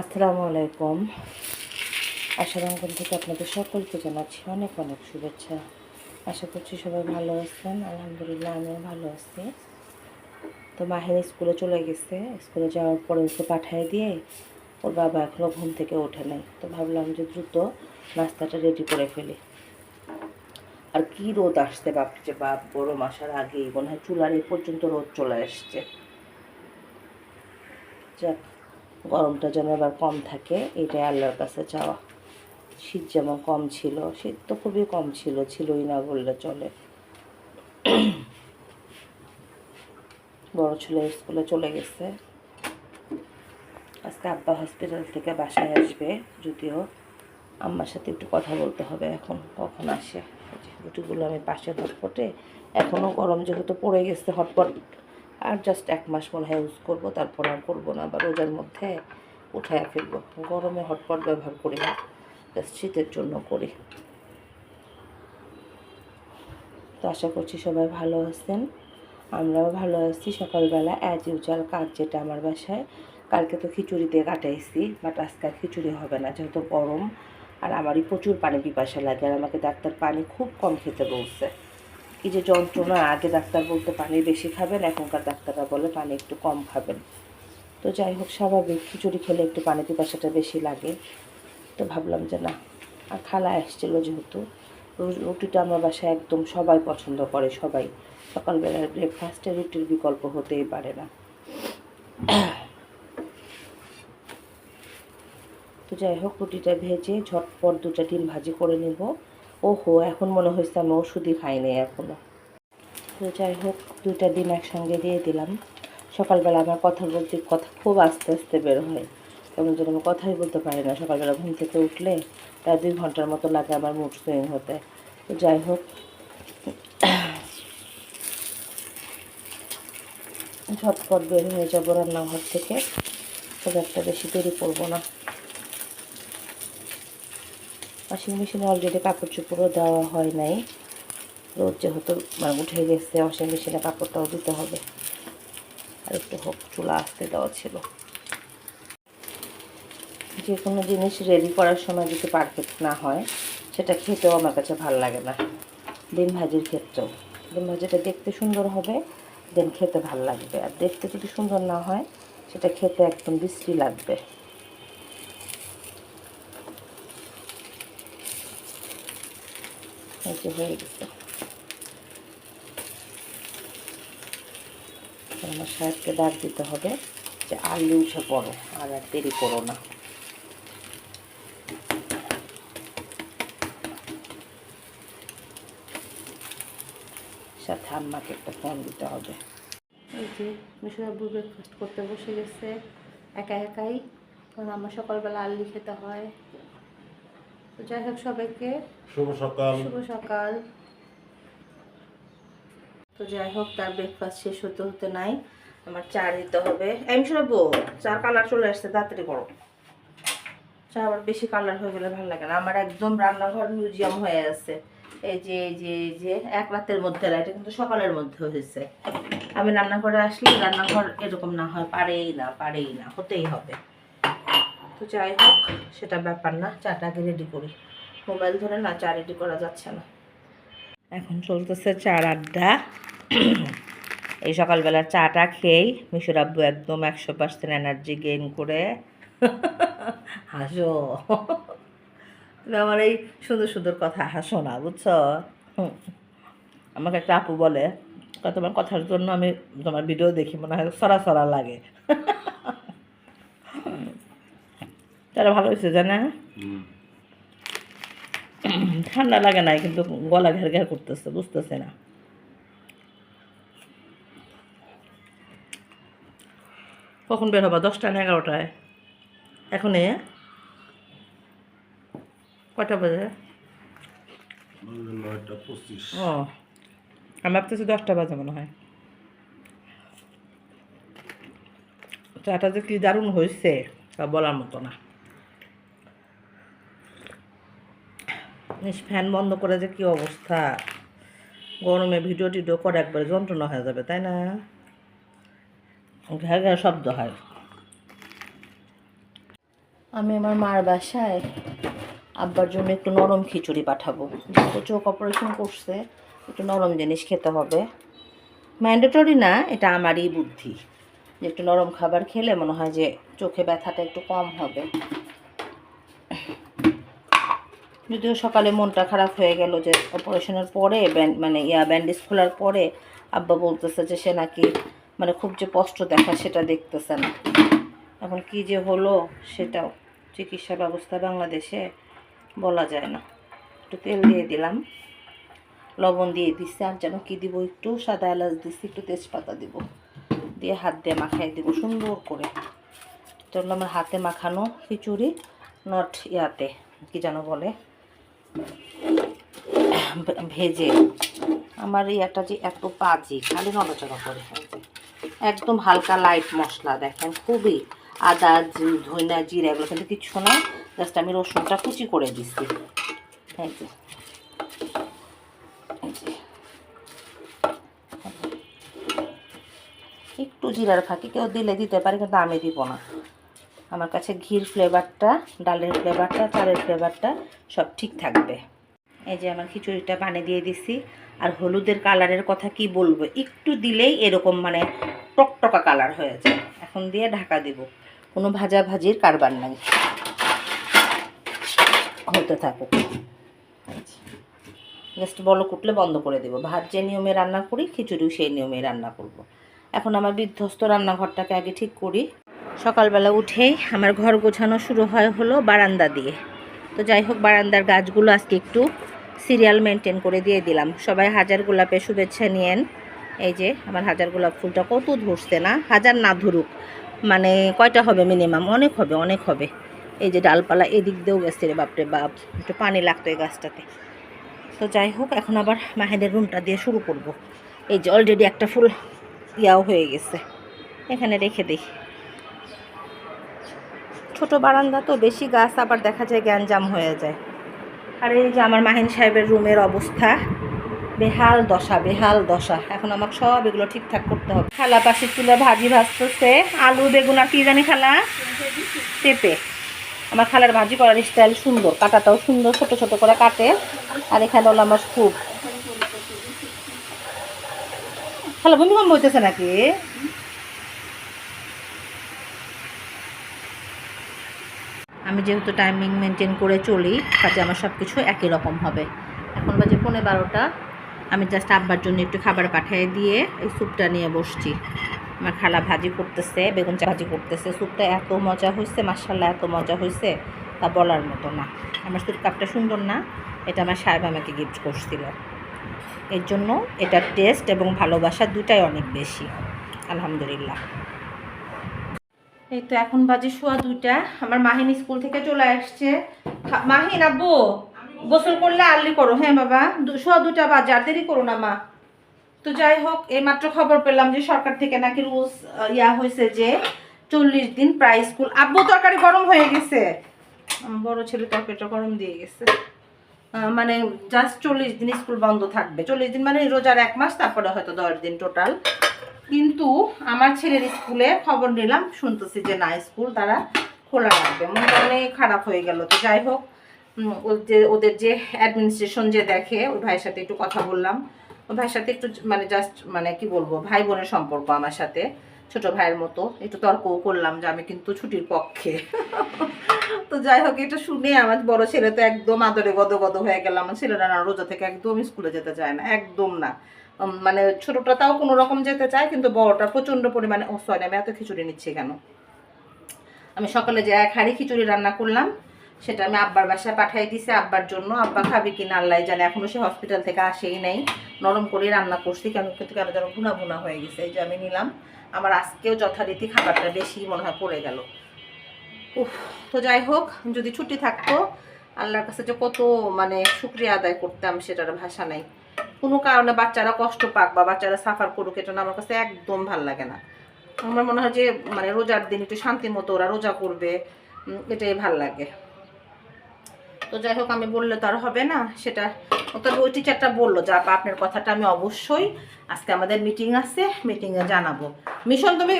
আসসালামু আলাইকুম। আশারঙ্গন থেকে আপনাদের সকলকে জানাচ্ছি অনেক অনেক শুভেচ্ছা। আশা করছি সবাই ভালো আছেন। আলহামদুলিল্লাহ আমিও ভালো আছি। তো মাহিন স্কুলে চলে গেছে। স্কুলে যাওয়ার পরে ওকে পাঠিয়ে দিয়ে ওর বাবা এখনও ঘুম থেকে ওঠে নাই। তো ভাবলাম যে দ্রুত নাস্তাটা রেডি করে ফেলি। আর কি রোদ আসছে যে বাপ গরম আসার আগেই। মনে হয় চুলার এই পর্যন্ত রোদ চলে আসছে। যাক। গরমটা যেন আবার কম থাকে, এটাই আল্লাহর কাছে চাওয়া। শীত যেমন কম ছিল, শীত তো খুবই কম ছিল, ছিলই না বললে চলে। বড় ছেলে স্কুলে চলে গেছে। আজকে আব্বা হসপিটাল থেকে বাসায় আসবে, যদিও আম্মার সাথে একটু কথা বলতে হবে এখন, কখন আসে। রুটিগুলো আমি পাশে হটপটে এখনও গরম যেহেতু পড়ে গেছে হটপট। আর জাস্ট এক মাস মনে হয় ইউজ করব, তারপর আর করব না বা রোজার মধ্যে উঠায় ফেলব। গরমে হটপট ব্যবহার করি না জাস্ট শীতের জন্য করি। তো আশা করছি সবাই ভালো আছেন, আমরাও ভালো আছি। সকালবেলা অ্যাজ ইউজুয়াল কাজ যেটা আমার বাসায়, কালকে তো খিচুড়ি দিয়ে কাটাইছি বাট আজকে আর খিচুড়ি হবে না, যেহেতু গরম, আর আমারই প্রচুর পানি পিপাসা লাগে, আর আমাকে ডাক্তার পানি খুব কম খেতে বলছে। কি যে যন্ত্রণা, আগে ডাক্তার বলতে পানি বেশি খাবেন, এখনকার ডাক্তাররা বলে পানি একটু কম খাবেন। তো যাই হোক, স্বাভাবিক, খিচুড়ি খেলে একটু পানি পিপাসাটা বেশি লাগে। তো ভাবলাম যে না, আর খালা এসেছিল যেহেতু রুটিটা আমার বাসায় একদম সবাই পছন্দ করে, সবাই। সকালবেলার ব্রেকফাস্টে রুটির বিকল্প হতেই পারে না। তো যাই হোক, রুটিটা ভেজে ঝটপট দুটা ডিম ভাজি করে নেব। ওহো, এখন মনে হয়েছে আমি ওষুধই খাইনি এখনও তো যাই হোক, দুইটা ডিম একসঙ্গে দিয়ে দিলাম। সকালবেলা আমার কথা বলতে, কথা খুব আস্তে আস্তে বের হয়। কেমন যেন আমি কথাই বলতে পারি না। সকালবেলা ঘুম থেকে উঠলে প্রায় দুই ঘণ্টার মতো লাগে আমার মুড সুইং হতে। তো যাই হোক, ঝটপট বের হয়ে যাব রান্নাঘর থেকে। খুব একটা বেশি দেরি করব না। ওয়াশিং মেশিনে অলরেডি কাপড় চোপড়ও দেওয়া হয় নাই। রোদ যেহেতু মানে উঠে গেছে ওয়াশিং মেশিনে কাপড়টাও দিতে হবে। আর একটু হোক, চুলা আসতে দেওয়া ছিল। যে কোনো জিনিস রেডি করার সময় যদি পারফেক্ট না হয়, সেটা খেতেও আমার কাছে ভালো লাগে না। ডিম ভাজির ক্ষেত্রেও। ডিম ভাজিটা দেখতে সুন্দর হবে দেন খেতে ভালো লাগবে। আর দেখতে যদি সুন্দর না হয়, সেটা খেতে একদম বিশ্রী লাগবে। এই হয়ে গেছে। আমার সাহেবকে ডাক দিতে হবে যে আলু উঠে পড়ো, আর আর দেরি করো না। সাথে আম্মাকে একটা ফোন দিতে হবে। এই যে মিশরাবু ব্রেকফাস্ট করতে বসে গেছে, একা একাই। কারণ আমার সকালবেলা আলু খেতে হয়। তো যাই হোক সবাইকে শুভ সকাল। শুভ সকাল। তো যাই হোক তার ব্রেকফাস্ট শেষ হতে হতে নাই। আমার চা দিতে হবে। আমি শোনাবো চার কালার চলে আসছে তাড়াতাড়ি করো। চা আবার বেশি কালার হয়ে গেলে ভালো লাগে না। আমার একদম রান্নাঘর মিউজিয়াম হয়ে আছে। এই যে এই যে এই যে এক রাতের মধ্যে না, এটা কিন্তু সকালের মধ্যে হয়েছে। আমি রান্নাঘরে আসলে রান্নাঘর এরকম না হয় পারেই না পারেই না হতেই হবে। তো যাই হোক সেটা ব্যাপার না চাটা আগে রেডি করি। মোবাইল ধরে না চা রেডি করা যাচ্ছে না। এখন চলতেছে চার আড্ডা। এই সকালবেলার চাটা খেয়েই মিশর আব্বু একদম একশো পার্সেন্ট এনার্জি গেইন করে। হাসো। আমার এই সুন্দর সুন্দর কথা হাসো না বুঝছ? আমাকে একটা আপু বলে "কয়, তোমার কথার জন্য আমি তোমার ভিডিও দেখি মনে হয় সরা সরা লাগে। তারা ভালো হয়েছে জানা? ঠান্ডা লাগে নাই কিন্তু গলা ঘের ঘের করতেছে বুঝতেছে না। কখন বের হবা? দশটা না এগারোটায়? এখন এ কয়টা বাজে? ও আমি ভাবতেছি দশটা বাজে মনে হয়। চাটা যে কি দারুণ হয়েছে তা বলার মতো না। ফ্যান বন্ধ করে যে কি অবস্থা? গরমে ভিডিও টিডিও করে একবারে যন্ত্রণা হয়ে যাবে, তাই না? ঘ্যা ঘ্যা শব্দ হয়। আমি আমার মার বাসায় আব্বার জন্য একটু নরম খিচুড়ি পাঠাবো। চোখ অপারেশন করছে, একটু নরম জিনিস খেতে হবে। ম্যান্ডেটরি না, এটা আমারই বুদ্ধি। যে একটু নরম খাবার খেলে মনে হয় যে চোখে ব্যথাটা একটু কম হবে। যদিও সকালে মনটা খারাপ হয়ে গেল যে অপারেশনের পরে মানে ইয়া, ব্যান্ডেজ খোলার পরে আব্বা বলতেছে যে সে নাকি মানে খুব যে কষ্ট দেখা সেটা দেখতেছে না। এখন কি যে হলো সেটাও চিকিৎসা ব্যবস্থা বাংলাদেশে বলা যায় না। একটু তেল দিয়ে দিলাম, লবণ দিয়ে দিচ্ছি আর যেন কী দিব একটু, সাদা এলাচ দিচ্ছি একটু তেজপাতা দিব। দিয়ে হাত দিয়ে মাখাই দিব সুন্দর করে। হলো আমার হাতে মাখানো খিচুড়ি, নট ইয়াতে, কি যেন বলে। ভেজে আমার ইয়াটা যে এত পাজি খালি নড়াচড়া করে একদম হালকা লাইট মশলা, দেখেন, খুবই আদা ধইনা জিরা, এগুলো কিন্তু কিচ্ছু না জাস্ট আমি রসুনটা কুচি করে দিচ্ছি এই এই। একটু জিরার ফাঁকি কেউ দিলে দিতে পারে, কিন্তু আমি দিব না। আমার কাছে ঘির ফ্লেভারটা, ডালের ফ্লেভারটা, চালের ফ্লেভারটা সব ঠিক থাকবে। এই যে আমার খিচুড়িটা বানিয়ে দিয়ে দিছি। আর হলুদের কালারের কথা কি বলব? একটু দিলেই এরকম মানে টকটকা কালার হয়ে যায়। এখন দিয়ে ঢাকা দেব। কোনো ভাজা ভাজির কারবার নাই। হতে থাকুক। জাস্ট বলো কুটলে বন্ধ করে দেবো। ভাত যে নিয়মে রান্না করি, খিচুড়িও সেই নিয়মে রান্না করব। এখন আমার বিধ্বস্ত রান্নাঘরটাকে আগে ঠিক করি। সকালবেলা উঠেই আমার ঘর গোছানো শুরু হয় হলো বারান্দা দিয়ে। তো যাই হোক, বারান্দার গাছগুলো আজকে একটু সিরিয়াল মেনটেন করে দিয়ে দিলাম। সবাই হাজার গোলাপের শুভেচ্ছা নিয়েন। এই যে, আমার হাজার গোলাপ ফুলটা কত ধরছে না? হাজার না ধরুক। মানে কয়টা হবে মিনিমাম অনেক হবে অনেক হবে। এই যে ডালপালা এদিক দিয়েও গেছে রে বাপরে বাপ। একটু পানি লাগতো এই গাছটাতে। তো যাই হোক, এখন আবার মাহেদের রুমটা দিয়ে শুরু করব। এই যে অলরেডি একটা ফুল ইয়াও হয়ে গেছে। এখানে রেখে দিই। ছোট বারান্দা তো, বেশি গাছ আবার দেখা যায় গ্যাঞ্জাম হয়ে যায়। আর এই যে আমার মাহিন সাহেবের রুমের অবস্থা, বেহাল দশা বেহাল দশা। এখন আমাকে সব এগুলো ঠিকঠাক করতে হবে। খালা পাশে চুলে ভাজি ভাজতেছে, আলু, বেগুন আর কি জানি খালা? পেঁপে। আমার খালার ভাজি করার স্টাইল সুন্দর, কাটাটাও সুন্দর, ছোট ছোট করে কাটে। আর এখানে হলো আমার খুব খালা ভূমিকম্প হইতেছে নাকি? আমি যেহেতু টাইমিং মেনটেন করে চলি, কাজে আমার সব কিছু একই রকম হবে। এখন বাজে পৌনে বারোটা। আমি জাস্ট আব্বার জন্য একটু খাবার পাঠিয়ে দিয়ে এই স্যুপটা নিয়ে বসছি। আমার খালা ভাজি করতেছে, বেগুন চা ভাজি করতেছে। স্যুপটা এত মজা হয়েছে মার্শাল্লাহ এত মজা হয়েছে তা বলার মতো না। আমার স্যুপ কাপটা সুন্দর না, এটা আমার সাহেব আমাকে গিফট করছিল। এর জন্য এটার টেস্ট এবং ভালোবাসা দুটাই অনেক বেশি। আলহামদুলিল্লাহ। এই তো এখন বাজে শোয়া দুইটা। আমার মাহিন স্কুল থেকে চলে আসছে। মাহিন আব্বু, গোসল করলে আর্লি করো। হ্যাঁ বাবা। শোয়া দুটা বাজে, আর দেরি করো না, মা। তো যাই হোক, এইমাত্র খবর পেলাম যে সরকার থেকে নাকি রুলস ইয়া হয়েছে যে চল্লিশ দিন প্রায় স্কুল আব্বু, তরকারি গরম হয়ে গেছে। বড় ছেলে তরকারিটা গরম দিয়ে গেছে। মানে জাস্ট চল্লিশ দিন স্কুল বন্ধ থাকবে। চল্লিশ দিন মানে রোজার এক মাস, তারপরে হয়তো দশ দিন টোটাল কিন্তু আমার ছেলের স্কুলে খবর নিলাম, শুনতেছি যে না স্কুল তারা খোলা রাখবে। মনটা অনেক খারাপ হয়ে গেল। তো যাই হোক যে, ওদের যে অ্যাডমিনিস্ট্রেশন যে দেখে, ওই ভাইয়ের সাথে একটু কথা বললাম। ওই ভাইয়ের সাথে একটু মানে জাস্ট মানে কি বলব ভাই বোনের সম্পর্ক আমার সাথে। ছোট ভাইয়ের মতো। একটু তর্কও করলাম যে আমি কিন্তু ছুটির পক্ষে। তো যাই হোক, এটা শুনে আমার বড় ছেলে তো একদম আদরে গদ গদ হয়ে গেল। আমার ছেলেরা না রোজা থেকে একদম স্কুলে যেতে চায় না, একদম না। মানে ছোটটা তাও কোনো রকম যেতে চায়, কিন্তু বড়টা প্রচণ্ড পরিমাণে, ও সরি আমি এত খিচুড়ি নিচ্ছি কেন? আমি সকালে যে এক হাঁড়ি খিচুড়ি রান্না করলাম, সেটা আমি আব্বার বাসায় পাঠিয়ে দিছি। আব্বার জন্য, আব্বা খাবি কিনা আল্লাহ জানে এখনও সে হসপিটাল থেকে আসেই নাই। নরম করে রান্না করছি, কেন কিন্তু কেন যেন ভুনা ভুনা হয়ে গেছে, এই যে আমি নিলাম। আমার আজকেও যথারীতি খাবারটা বেশি মনে হয় পড়ে গেল। উফ, তো যাই হোক, যদি ছুটি থাকতো, আল্লাহর কাছে যে কত মানে শুক্রিয়া আদায় করতাম সেটার ভাষা নাই। কোনো কারণে বাচ্চারা কষ্ট পাক বা বাচ্চারা সাফার করুক, এটা আমার কাছে একদম ভালো লাগে না। আমার মনে হয় যে মানে রোজার দিন একটু শান্তি মতো ওরা রোজা করবে এটাই ভালো লাগে। তো যাই হোক, আমি বললে তো আর হবে না, সেটা তবে ওই টিচারটা বলল, যে আপা আপনার কথাটা আমি অবশ্যই আজকে আমাদের মিটিং আছে মিটিংয়ে জানাব। মিশন, তুমি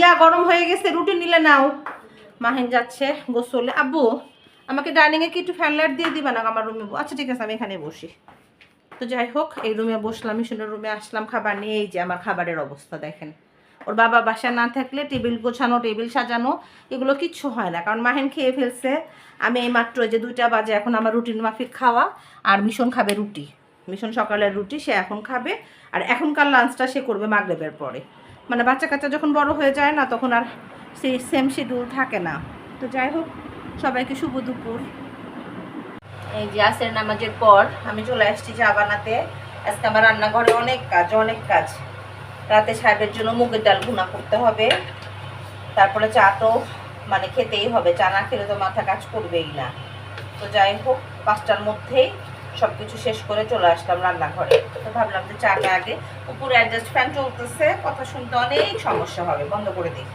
ইয়া গরম হয়ে গেছে, রুটি নিলে নাও। মাহিন যাচ্ছে গোসলে। আব্বু, আমাকে ডাইনিংয়ে কি একটু ফ্যান লাইট দিয়ে দিবা না আমার রুমে আচ্ছা ঠিক আছে, আমি এখানে বসি। তো যাই হোক, এই রুমে বসলাম, মিশনের রুমে আসলাম, খাবার নিয়ে, এই যে আমার খাবারের অবস্থা, দেখেন। ওর বাবা বাসা না থাকলে টেবিল গোছানো, টেবিল সাজানো, এগুলো কিচ্ছু হয় না। কারণ মাহিন খেয়ে ফেলছে। আমি এই মাত্র যে দুইটা বাজে এখন আমার রুটিন মাফিক খাওয়া আর মিশন খাবে রুটি। মিশন সকালের রুটি, সে এখন খাবে। আর এখনকার লাঞ্চটা সে করবে মাগরেবের পরে। মানে বাচ্চা কাচ্চা যখন বড় হয়ে যায় না, তখন আর সেই সেম শিডিউল থাকে না। তো যাই হোক, সবাইকে শুভ দুপুর। এই যে আসের নামাজের পর আমি চলে আসছি চা বানাতে। আজকে আমার রান্নাঘরে অনেক কাজ অনেক কাজ। রাতে সাহেবের জন্য মুগের ডাল ভুনা করতে হবে। তারপরে চা তো মানে খেতেই হবে, চা না খেলে তো মাথা কাজ করবেই না। তো যাই হোক, পাঁচটার মধ্যেই সব কিছু শেষ করে চলে আসলাম রান্নাঘরে। তো ভাবলাম যে চাটা আগে উপরে অ্যাডজাস্ট ফ্যান চলতেছে কথা শুনতে অনেক সমস্যা হবে, বন্ধ করে দিই।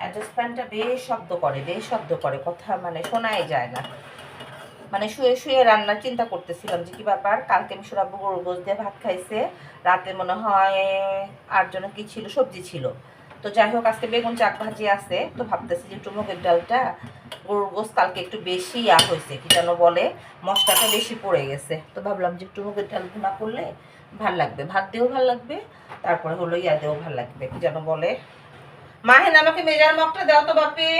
অ্যাডজাস্ট ফ্যানটা বেশ শব্দ করে, বেশ শব্দ করে, কথা মানে শোনাই যায় না। মানে শুয়ে শুয়ে রান্নার চিন্তা করতেছিলাম যে কি ব্যাপার, কালকে আমি সুরাব্বু গরু গোস দিয়ে ভাত খাইছে, রাতে মনে হয় আর জন্য কি ছিল, সবজি ছিল। তো যাই হোক, আজকে বেগুন চাক ভাজি আছে, তো ভাবতেছি যে একটু মুগের ডালটা, গরুর গোস কালকে একটু বেশি ইয়া হয়েছে, কি যেন বলে, মশলাটা বেশি পড়ে গেছে। তো ভাবলাম যে একটু মুগের ডাল ভুনা করলে ভালো লাগবে। ভাত দিয়েও ভালো লাগবে, তারপরে হলো ইয়া দিয়েও ভালো লাগবে, কি যেন বলে। মাহিন, আমাকে মেজার মগটা দাও তো বাপি।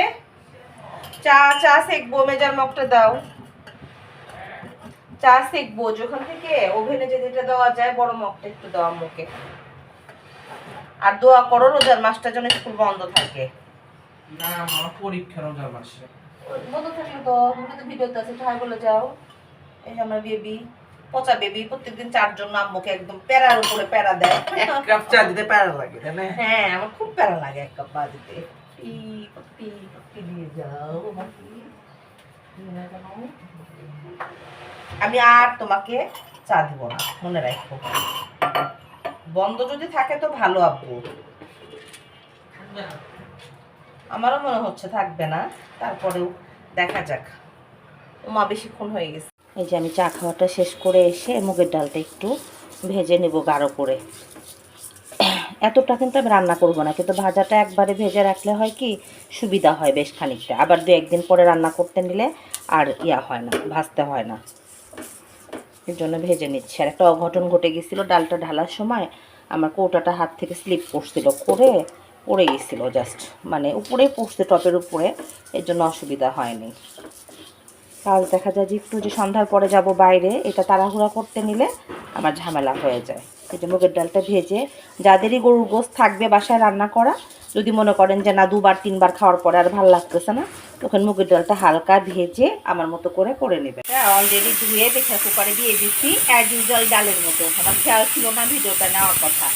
চা চা সেকবো, মেজার মগটা দাও। চা সেকবো যখন থেকে ওভেনে যে যেটা দেওয়া যায় বড় মগটা একটু দেওয়া মুখে। আর দোয়া করো রোজার মাসটা যেন স্কুল বন্ধ থাকে। না আমার পরীক্ষা রোজার মাসে। বন্ধ থাকলে তো তুমি তো ভিডিওতে আছে ঠাই বলে যাও। এই যে আমার বেবি পচা বেবি প্রত্যেকদিন চারজন আম্মুকে একদম প্যারার উপরে প্যারা দেয়। এক কাপ চা দিতে প্যারা লাগে হ্যাঁ আমার খুব প্যারা লাগে এক কাপ বাজিতে পি পি পি দিয়ে যাও। কেন? আমি আর তোমাকে চা দিব না মনে রাখো। বন্ধ যদি থাকে তো ভালো আব্বু। আমারও মনে হচ্ছে থাকবে না তারপরেও দেখা যাক। ওমা বেশিক্ষণ হয়ে গেছে। এই যে আমি চা খাওয়াটা শেষ করে এসে মুগের ডালটা একটু ভেজে নেব গাঢ় করে। এতটা কিন্তু আমি রান্না করব না কিন্তু ভাজাটা একবারে ভেজে রাখলে হয় কি সুবিধা হয় বেশ খানিকটা। আবার দু একদিন পরে রান্না করতে নিলে আর ইয়া হয় না ভাজতে হয় না। এর জন্য ভেজে নিচ্ছি। আর একটা অঘটন ঘটে গেছিল ডালটা ঢালার সময় আমার কৌটাটা হাত থেকে স্লিপ করছিল করে পড়ে গেছিল জাস্ট মানে উপরে পড়ছে, টপের উপরে, এর জন্য অসুবিধা হয়নি। কাল দেখা যায় যে একটু যে সন্ধ্যার পরে যাব বাইরে, এটা তাড়াহুড়া করতে নিলে আমার ঝামেলা হয়ে যায়। এই যে মুগের ডালটা ভেজে, যাদেরই গরুর গোস থাকবে বাসায় রান্না করা, যদি মনে করেন যে না দুবার, তিনবার খাওয়ার পরে আর ভালো লাগতেছে না তখন মুগের ডালটা হালকা ভেজে আমার মতো করে করে নেবে অলরেডি ধুয়ে প্রেশার কুকারে দিয়ে দিচ্ছি অ্যাজ ইউজুয়াল ডালের মতো। আমার খেয়াল ছিল না ভিডিওটা নেওয়ার কথা।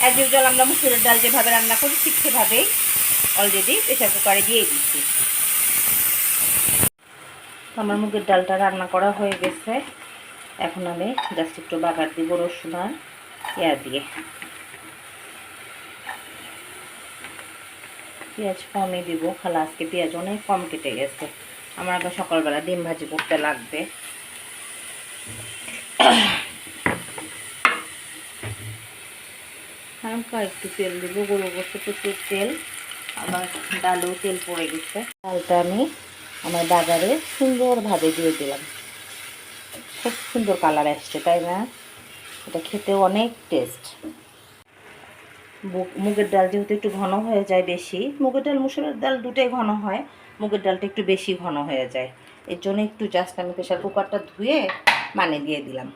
অ্যাজ ইউজুয়াল আমরা মুসুরের ডাল যেভাবে রান্না করি, ঠিক সেভাবেই অলরেডি প্রেশার কুকারে দিয়ে দিচ্ছি। আমার মুগের ডালটা রান্না করা হয়ে গেছে। এখন আমি জাস্ট একটু বাগার দিব রসুন আর পেঁয়াজ দিয়ে। পেঁয়াজ কমই দিব, খালা আজকে পেঁয়াজ অনেক কম কেটে গেছে। আমার আবার সকালবেলা ডিম ভাজি করতে লাগবে। হালকা একটু তেল দিব গরু বসে প্রচুর তেল আমার ডালেও তেল পড়ে গেছে। ডালটা আমি আমার বাজারে সুন্দরভাবে দিয়ে দিলাম। খুব সুন্দর কালার আসছে, তাই না? এটা খেতেও অনেক টেস্ট। মুগের ডাল যেহেতু একটু ঘন হয়ে যায় বেশি, মুগের ডাল মুসুরের ডাল দুটোই ঘন হয়, মুগের ডালটা একটু বেশি ঘন হয়ে যায়। এর জন্য একটু জাস্ট আমি প্রেশার কুকারটা ধুয়ে মানে দিয়ে দিলাম।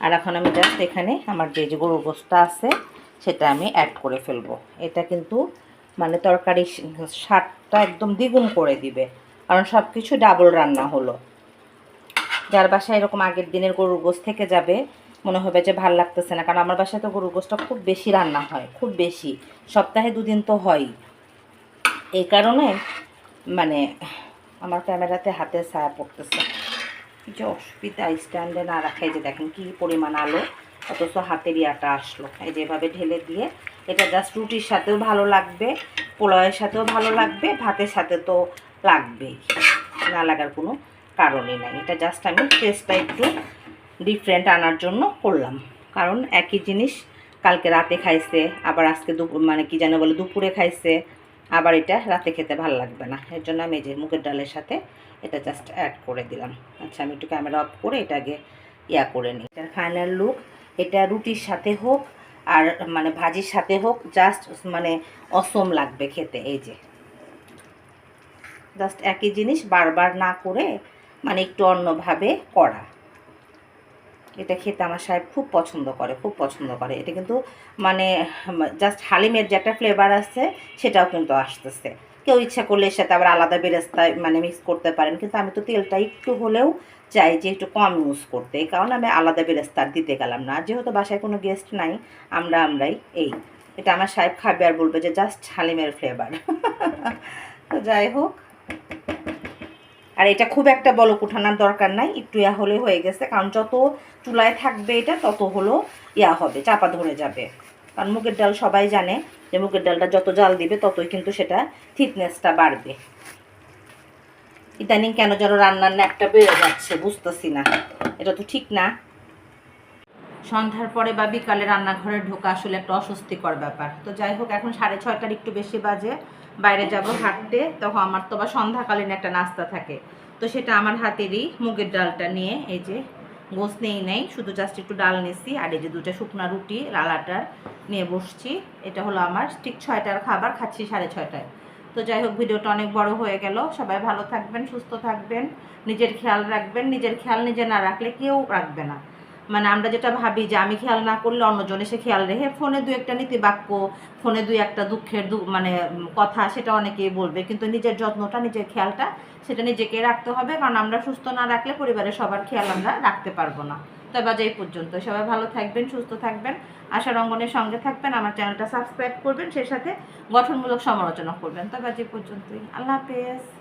আর এখন আমি জাস্ট এখানে আমার যে যে গরুর গোস্তা আছে, সেটা আমি অ্যাড করে ফেলব। এটা কিন্তু মানে তরকারি স্বাদটা একদম দ্বিগুণ করে দিবে। কারণ সব কিছু ডাবল রান্না হলো। যার বাসায় এরকম আগের দিনের গরুর গোস থেকে যাবে মনে হবে যে ভালো লাগতেছে না। কারণ আমার বাসায় তো গরুর গোসটা খুব বেশি রান্না হয়, খুব বেশি। সপ্তাহে দুদিন তো হয়ই এই কারণে মানে আমার ক্যামেরাতে হাতে ছায়া পড়তেছে। যে অসুবিধা, স্ট্যান্ডে না রাখাই যে দেখেন কি পরিমাণ আলো, অথচ হাতের ইয়াটা আসলো। এই যেভাবে ঢেলে দিয়ে এটা জাস্ট রুটির সাথেও ভালো লাগবে, পোলাওয়ের সাথেও ভালো লাগবে, ভাতের সাথে তো লাগবেই। না লাগার কোনো কারণই নাই। এটা জাস্ট আমি টেস্টটা একটু ডিফারেন্ট আনার জন্য করলাম। কারণ একই জিনিস কালকে রাতে খাইছে, আবার আজকে দুপুর মানে কি যেন বলে, দুপুরে খাইছে, আবার এটা রাতে খেতে ভালো লাগবে না। এর জন্য আমি যে মুগের ডালের সাথে এটা জাস্ট অ্যাড করে দিলাম। আচ্ছা আমি একটু ক্যামেরা অফ করে এটা আগে ইয়া করে নিই। এটার ফাইনাল লুক এটা রুটির সাথে হোক আর মানে ভাজির সাথে হোক জাস্ট মানে অসম লাগবে খেতে, এই যে। জাস্ট একই জিনিস বারবার না করে মানে একটু অন্যভাবে করা। এটা খেতে আমার সাহেব খুব পছন্দ করে, খুব পছন্দ করে। এটা কিন্তু মানে জাস্ট হালিমের যে একটা ফ্লেভার আছে, সেটাও কিন্তু আসতেছে। কেউ ইচ্ছা করলে এর সাথে আবার আলাদা বেরেস্তায় মানে মিক্স করতে পারেন, কিন্তু আমি তো তেলটা একটু হলেও চাই যে একটু কম ইউজ করতে। এই কারণে আমি আলাদা বেরেস্তার দিতে গেলাম না। যেহেতু বাসায় কোনো গেস্ট নাই, আমরা আমরাই এই। এটা আমার সাহেব খাবে আর বলবে যে জাস্ট হালিমের ফ্লেভার তো যাই হোক আর এটা খুব একটা বলক উঠানোর দরকার নাই, একটু ইয়া হলে হয়ে গেছে, কারণ যত চুলায় থাকবে এটা, তত হলো ইয়া হবে, চাপা ধরে যাবে। কারণ মুগের ডাল সবাই জানে যে মুগের ডালটা যত জাল দিবে, ততই কিন্তু সেটা থিকনেসটা বাড়বে। ইদানিং কেন যেন রান্নার একটা বেড়ে যাচ্ছে, বুঝতেছি না। এটা তো ঠিক না। সন্ধ্যার পরে বা বিকালে রান্নাঘরে ঢোকা আসলে একটা অস্বস্তিকর ব্যাপার। তো যাই হোক, এখন সাড়ে ছয়টার একটু বেশি বাজে। বাইরে যাব হাঁটতে। তখন আমার তো বা সন্ধ্যাকালীন একটা নাস্তা থাকে। তো সেটা আমার হাতেরই মুগের ডালটা নিয়ে এই যে গোস নেই নেই, শুধু জাস্ট একটু ডাল নিছি। আর এই যে দুটো শুকনা রুটি, লালাটার নিয়ে বসছি। এটা হলো আমার ঠিক ছয়টার খাবার, খাচ্ছি সাড়ে ছয়টায়। তো যাই হোক, ভিডিওটা অনেক বড় হয়ে গেল। সবাই ভালো থাকবেন, সুস্থ থাকবেন, নিজের খেয়াল রাখবেন। নিজের খেয়াল নিজে না রাখলে কেউ রাখবে না। মানে আমরা যেটা ভাবি যে আমি খেয়াল না করলে অন্যজন এসে খেয়াল রেখে ফোনে দু একটা নীতি বাক্য ফোনে দুই একটা দুঃখের দু মানে কথা সেটা অনেকেই বলবে। কিন্তু নিজের যত্নটা, নিজের খেয়ালটা সেটা নিজেকে রাখতে হবে। কারণ আমরা সুস্থ না রাখলে পরিবারের সবার খেয়াল আমরা রাখতে পারব না। তবে আজ এই পর্যন্ত। সবাই ভালো থাকবেন, সুস্থ থাকবেন। আশার অঙ্গনের সঙ্গে থাকবেন। আমার চ্যানেলটা সাবস্ক্রাইব করবেন। সেই সাথে গঠনমূলক সমালোচনা করবেন। তবে এই পর্যন্তই। আল্লাহ হাফেজ।